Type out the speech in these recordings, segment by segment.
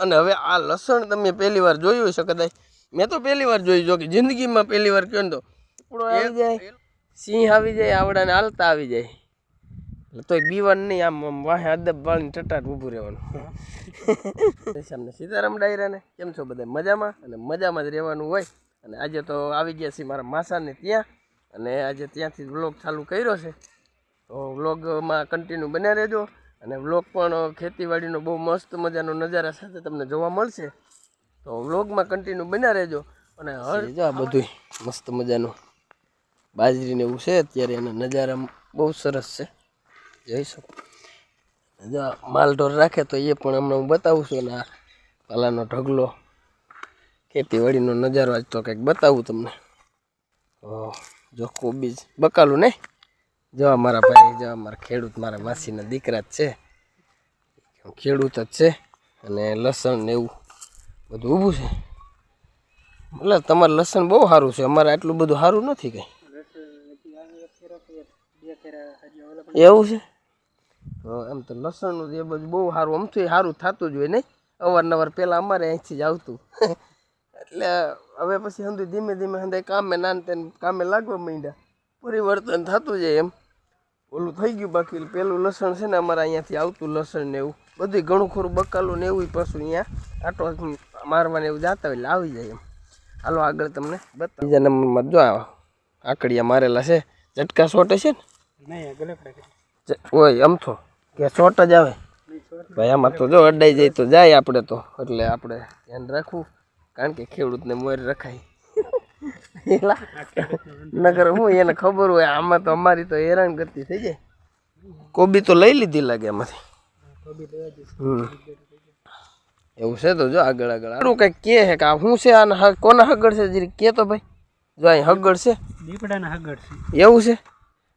અને હવે આ લસણ તમે પહેલી વાર જોયું હશે કદાચ. મેં તો પહેલી વાર જોયું જો કે જિંદગીમાં પહેલી વાર કહો ને તો. આવી જાય. સિંહ આવી જાય આવડાને હાલતા આવી જાય. તોય બીવાનું નહીં આમ આમ વાહે અદબ વાળીને ટટાટ ઊભું રહેવાનું. સામને સીતારામ ડાયરાને કેમ છો બધા? મજામાં? અને મજામાં જ રહેવાનું હોય. અને આજે તો આવી ગયા છીએ મારા માસાને ત્યાં. અને આજે ત્યાંથી વ્લોગ ચાલુ કર્યો છે. તો વ્લોગમાં કન્ટિન્યુ બન્યા રહેજો. અને વ્લોગ પણ ખેતીવાડીનો બહુ મસ્ત મજાનો નજારા સાથે તમને જોવા મળશે. તો વ્લોગમાં કન્ટિન્યુ બન્યા રહેજો. અને જો આ બધું મસ્ત મજાનું બાજરીને એવું છે, અત્યારે એના નજારા બહુ સરસ છે. જોઈ શકો. જો માલઢોર રાખે તો એ પણ હમણાં હું બતાવું છું, અને આ પાલાનો ઢગલો, ખેતીવાડીનો નજારો આજ તો કંઈક બતાવું તમને. જો કોબીજ બકાલું નહીં? જો અમારા ભાઈ, જો અમારા ખેડૂત, મારા માસીના દીકરા જ છે. ખેડૂત જ છે અને લસણ ને એવું બધું ઊભું છે. એટલે તમારે લસણ બહુ સારું છે. અમારે આટલું બધું સારું નથી કંઈ. એવું છે? એમ તો લસણનું એ બધું બહુ સારું, અમથું સારું થતું જ હોય નહીં. અવારનવાર પહેલાં અમારે અહીંથી જ આવતું. એટલે હવે પછી સમજુ ધીમે ધીમે સમજાય કામે નાન તેને કામે લાગવા માંડ્યા. પરિવર્તન થતું જાય એમ. ઓલું થઈ ગયું બાકી પેલું લસણ છે ને અમારે અહીંયાથી આવતું લસણ ને એવું. બધું ઘણું ખરું બકાલું ને એવું પાછું અહીંયા આટો મારવાને એવું જાતા હોય એટલે આવી જાય એમ. હાલો આગળ તમને બતા બીજા નંબરમાં જો આકડિયા મારેલા છે. ઝટકા શોટ છે ને? ઓય અમથો કે શોટ જ આવે. ભાઈ આમાં તો જો અડાઈ જાય તો જાય આપણે તો. એટલે આપણે ધ્યાન રાખવું. કારણ કે ખેડૂતને મોર રખાય. નગર હું એને ખબર હોય આમાં તો અમારી તો હેરાન કરતી થઈ જાય. કોબી તો લઈ લીધી લાગે એમાંથી. એવું છે તો જો આગળ આગળ. આડું કઈ કે છે કે આ શું છે આને કોના હગડ છે જરી કે તો ભાઈ. જો અહીં હગડ છે. દીપડાના હગડ છે. એવું છે?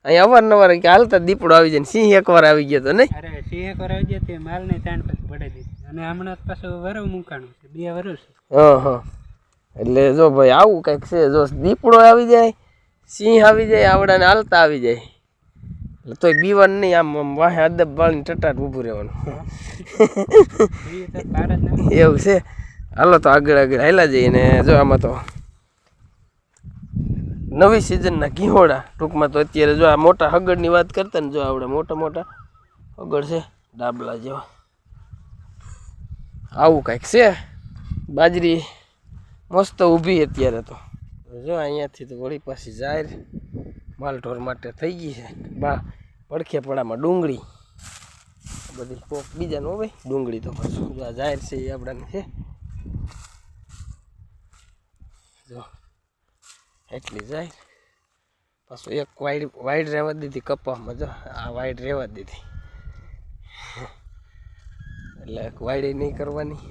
અહીં અવારનવાર કે હાલતા દીપડો આવી જાય ને સિંહ એકવાર આવી ગયો તો નહીં? અરે સિંહ એકવાર આવી ગયો તે માલ ને તાણ પછી પડાઈ દીધી અને હમણાં પાછું વરવ મૂકાણું છે. બે વરસ હા હા. એટલે જો ભાઈ આવું કંઈક છે, જો દીપડો આવી જાય, સિંહ આવી જાય, આવડાને હાલતા આવી જાય. એટલે તોય બીવાનું નહીં, આમ વાહે અદબ વાળીને ટટાટ ઊભું રહેવાનું. એવું છે? હાલો તો આગળ આગળ હાલા જઈએ ને, જો આમાં તો નવી સિઝનના ઘીહોડા ટૂંકમાં તો અત્યારે જો આ મોટા હગડની વાત કરતા ને, જો આવડે મોટા મોટા હગડ છે, ડાબલા જેવા. આવું કાંઈક છે. બાજરી મસ્ત ઊભી અત્યારે તો. જો અહીંયાથી તો વળી પાછી જાહેર માલઢોર માટે થઈ ગઈ છે. બા પડખે પડામાં ડુંગળી. બધી કોક બીજાનું હોય ડુંગળી તો પાછું આ જાહેર છે એ આપણાને છે. જો, એટલી જાહેર. પાછું એક વાઈડ વાઈડ રહેવા દીધી કપામાં જો, આ વાઈડ રહેવા દીધી. એટલે વાઈડ નહીં કરવાની.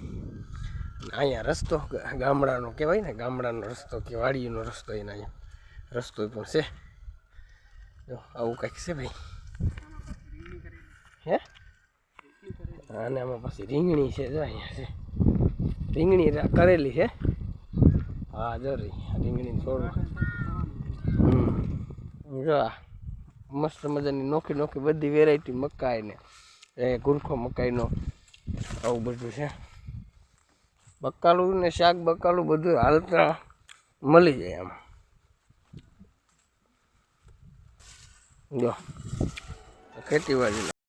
અહીંયા રસ્તો ગામડાનો કહેવાય ને, ગામડાનો રસ્તો કે વાડીનો રસ્તો એના અહીંયા. રસ્તો પણ છે. જો, આવું કંઈક છે ભાઈ. હે? અને આમાં પછી રીંગણી છે, જો અહીંયા છે. રીંગણી કરેલી છે. હા, જો રીંગણી છોડવા. જો મસ્ત મજાની નોખી નોખી બધી વેરાયટી મકાઈ ને, એ ગુરખો મકાઈનો, આવું બધું છે. બકાલું ને શાક બકાલું બધું હાલતા મળી જાય આમ જો ખેતીવાડી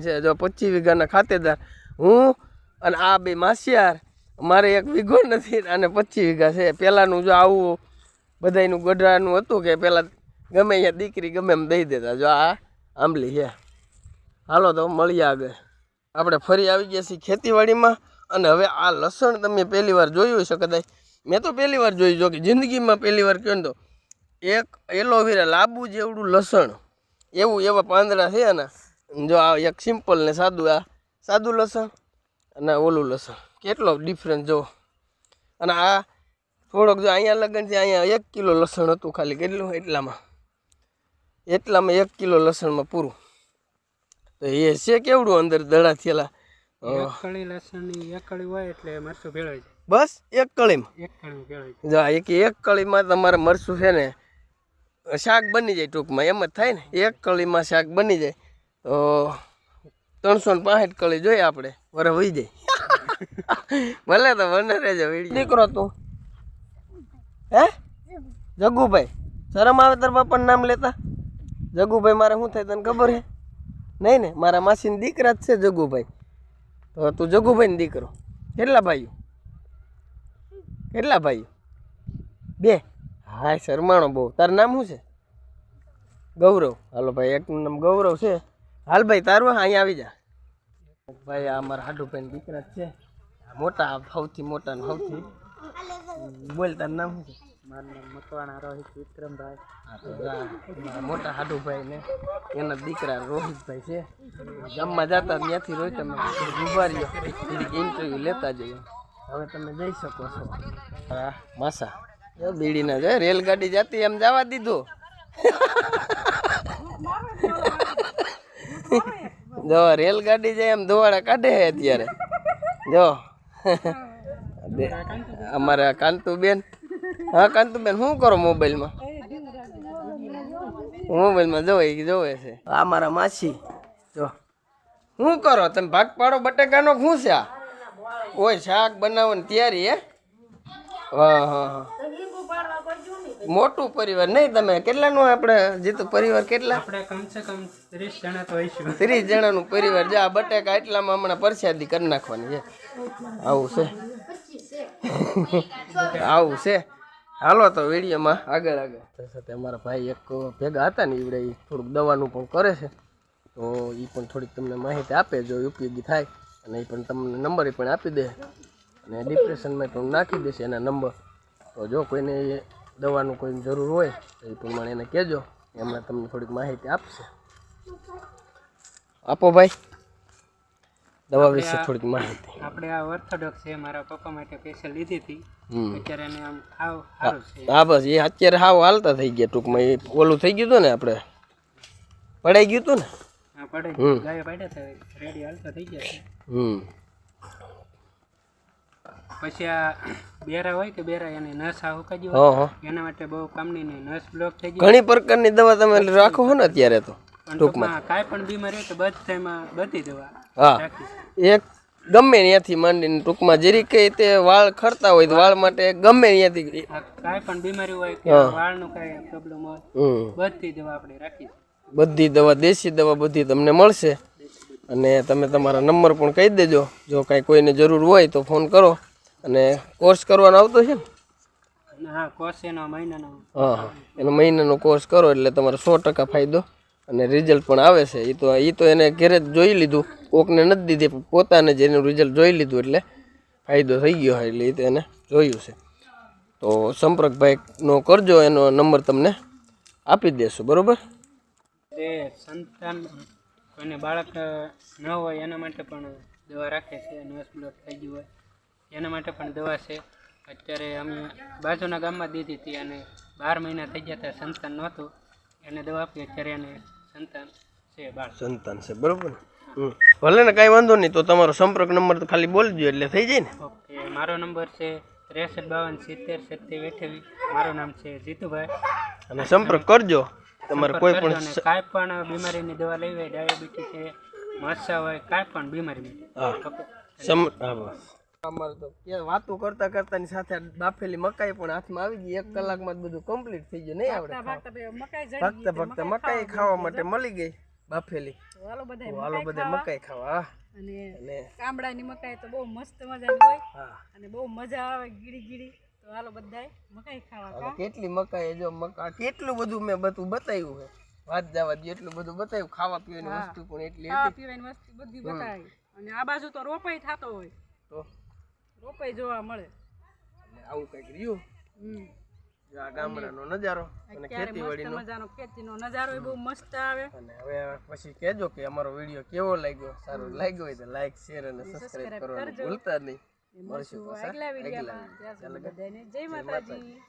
છે, જો પચીસ વીઘાના ખાતેદાર હું અને આ બે માસિયાર, મારે એક વીઘો નથી અને પચીસ વીઘા છે. પહેલાંનું જો આવું બધાયનું ગઢાનું હતું કે પહેલાં ગમે અહીંયા દીકરી ગમે એમ દઈ દેતા. જો આ આંબલી છે. હાલો તો મળીએ આગળ. આપણે ફરી આવી ગયા છીએ ખેતીવાડીમાં અને હવે આ લસણ તમે પહેલી વાર જોયું હશે કદાચ. મેં તો પહેલી વાર જોયું જો કે જિંદગીમાં પહેલી વાર કહો ને તો એક એલોવેરા લાંબુ જેવડું લસણ, એવું એવા પાંદડા છે ને જો આ એક સિમ્પલ ને સાદું આ સાદું લસણ અને ઓલું લસણ. કેટલો ડિફરન્સ જો અને આ થોડોક જો અહીંયા લગન છે અહીંયા એક કિલો લસણ હતું ખાલી કેટલું? એટલામાં. એટલામાં એક કિલો લસણમાં પૂરું. તો એ છે કેવડું અંદર દડા થયેલા? એક લસણની એક હોય એટલે મરચું ભેળવાઈ જાય. બસ એક કળીમાં. એક જો એક એક કળીમાં તમારે મરચું છે ને શાક બની જાય ટૂંકમાં એમ જ થાય ને? એક કળીમાં શાક બની જાય. તો ત્રણસો ને પાસઠ કળી જોઈએ આપણે. વરે વહી જાય. ભલે તો વનરે રહેજો દીકરો તું. હે? જગુભાઈ. શરમ આવે તાર બાપાનું નામ લેતા? જગુભાઈ, મારે શું થાય તને ખબર છે? નહીં ને, મારા માસીના દીકરા જ છે જગુભાઈ. તો તું જગુભાઈનો દીકરો. કેટલા ભાઈઓ? કેટલા ભાઈઓ? બે. હાય, શરમાણો બહુ. તારું નામ શું છે? ગૌરવ. હાલો ભાઈ એકનું નામ ગૌરવ છે. હાલ ભાઈ તારું અહીંયા આવી જા. ભાઈ આ મારા હાડુભાઈ દીકરા છે. મોટા સૌથી મોટા ને સૌથી. બોલ તારું નામ શું છે? મારું નામ મકવાણા રોહિત વિક્રમભાઈ. મોટા હાડુભાઈ ને એના દીકરા રોહિતભાઈ છે. ગામમાં જતા ત્યાંથી રોહિત તમે ઊભા ઇન્ટરવ્યૂ લેતા જઈએ હવે તમે જઈ શકો છો. હા માસા. બીડીના જાય રેલગાડી જતી એમ જવા દીધું. જો, રેલગાડી જાય એમ ધોવાડા કાઢે છે અત્યારે. જો. અમારા કાંતુબેન. હા, કાંતુબેન, શું કરો મોબાઈલમાં? મોબાઈલમાં જોવે જોવે છે. આ મારા માસી. જો. શું કરો? તમે ભાગ પાડો બટેકાનો શું છે આ? ઓય શાક બનાવવાની તૈયારી હે? હા હા હા. મોટું પરિવાર નહીં તમે કેટલાનું આપણે જીતુ પરિવાર કેટલા? આપણે કમસે કમ ત્રીસ જણા તો હઈશું. ત્રીસ જણાનું પરિવાર જા બટેકા એટલામાં હમણાં પરસાદી કરી નાખવાની છે. આવું છે. આવું છે. હાલો તો વિડીયોમાં આગળ આગળ. સાથે અમારા ભાઈ એક ભેગા હતા ને ઈવડે એ થોડુંક દવાનું પણ કરે છે. તો એ પણ થોડીક તમને માહિતી આપે જો ઉપયોગી થાય. અને એ પણ તમને નંબર પણ આપી દે. અને ડિપ્રેશનમાં પણ નાખી દેશે એના નંબર. તો જો કોઈને દવાનું કોઈ જરૂર હોય તો એ પ્રમાણે એને કહેજો. એમણે તમને થોડીક માહિતી આપશે. આપો ભાઈ. દવા વિશે થોડીક માહિતી. આપણે આ ઓર્થોડોક્સ છે મારા પપ્પા માટે સ્પેશિયલ લીધી હતી. અત્યારે એને આમ હાવ સારું છે. હા બસ એ અત્યારે હાવ હાલતા થઈ ગયા ટૂંકમાં. એ ઓલું થઈ ગયું હતું ને આપણે? પડાઈ ગયું હતું ને? હા પડાઈ. ગાય. પડ્યા રેડી હાલતા થઈ ગયા હમ. પછી આ બેરા હોય કે બેરા એને નસ આ હુકાજી હોય એના માટે બહુ કામની નસ બ્લોક થઈ ગઈ ઘણી પ્રકારની દવા તમે રાખો છો ને અત્યારે તો ટૂંકમાં. કાંઈ પણ બીમારી હોય તો બધામાં બધી દવા હા. એક ગમે ત્યાંથી માંડીને ટૂંકમાં જેરી કઈ તે વાળ ખરતા હોય તો વાળ માટે ગમે ત્યાંથી કાંઈ પણ બીમારી હોય કે વાળનું કાંઈ પ્રોબ્લેમ હોય બધી દવા આપણે રાખી બધી દવા દેશી દવા બધી તમને મળશે. અને તમે તમારા નંબર પણ કહી દેજો. જો કાંઈ કોઈને જરૂર હોય તો ફોન કરો. અને કોર્સ કરવાનો આવતો છે ને? હા કોર્સ એનો મહિનાનો. હા હા. એનો મહિનાનો કોર્સ કરો એટલે તમારે સો ટકા ફાયદો અને રિઝલ્ટ પણ આવે છે. એ તો એ તો એને ઘેરે જ જોઈ લીધું. કોકને નથી દીધી પણ પોતાને જ એનું રિઝલ્ટ જોઈ લીધું એટલે ફાયદો થઈ ગયો હોય એટલે એ તો એને જોયું છે. તો સંપર્કભાઈનો કરજો એનો નંબર તમને આપી દેશું બરાબર? તે સંતાન કોઈને બાળક ન હોય એના માટે પણ દવા રાખે છે નર્સ બ્લોક થઈ ગયું હોય. એના માટે પણ દવા છે. અત્યારે અમે બાજુના ગામમાં દીધી હતી અને બાર મહિના થઈ ગયા હતા સંતાન નહોતું. એને દવા આપી અત્યારે એને સંતાન છે બાળ. સંતાન છે બરોબર ને. ભલે ને કાંઈ વાંધો નહીં તો તમારો સંપર્ક નંબર તો ખાલી બોલી દો એટલે થઈ જાય ને? ઓકે મારો નંબર છે ત્રેસઠ બાવન સિત્તેર સત્યાવીસ અઠ્યાવીસ. મારું નામ છે જીતુભાઈ. અને સંપર્ક કરજો. તમારે કોઈ પણ કાંઈ પણ બીમારીની દવા લેવી હોય ડાયાબિટીસ છે મસ્સા હોય કાંઈ પણ બીમારી હા. સમ હા બસ. અમારે તો. વાતો કરતા કરતા ની સાથે બાફેલી મકાઈ પણ હાથમાં આવી ગઈ. એક કલાકમાં જ બધું કમ્પ્લીટ થઈ ગયું. નહીં આવડે ભક્ત ભક્ત મકાઈ ખાવા માટે મળી ગઈ બાફેલી. હાલો બધા મકાઈ ખાવા. અને અને મકાઈ તો બહુ મસ્ત મજાની હોય. અને બહુ મજા આવે ગીડી ગીડી તો હાલો બધાય મકાઈ ખાવા કેટલી મકાઈ જો મકા કેટલું બધું મેં બધું બતાવ્યું છે વાત જવા દે એટલું બધું બતાવ્યું. ખાવા પીવાની વસ્તુ પણ એટલી ખાવા પીવાની વસ્તુ બધી બતાવી. અને આ બાજુ તો રોપાઈ થતો હોય. તો? રોપાઈ જોવા મળે. આવું કંઈક રહ્યું? આ ગામડાનો નજારો અને ખેતીવાડીનો. મજાનો ખેતીનો નજારો એ બહુ મસ્ત આવે. અને હવે પછી કહેજો કે અમારો વીડિયો કેવો લાગ્યો? સારો લાગ્યો હોય તો લાઈક શેર અને સબસ્ક્રાઇબ કરવાનું ભૂલતા નહીં. મળશું આગલા વિડીયોમાં. જય માતાજી.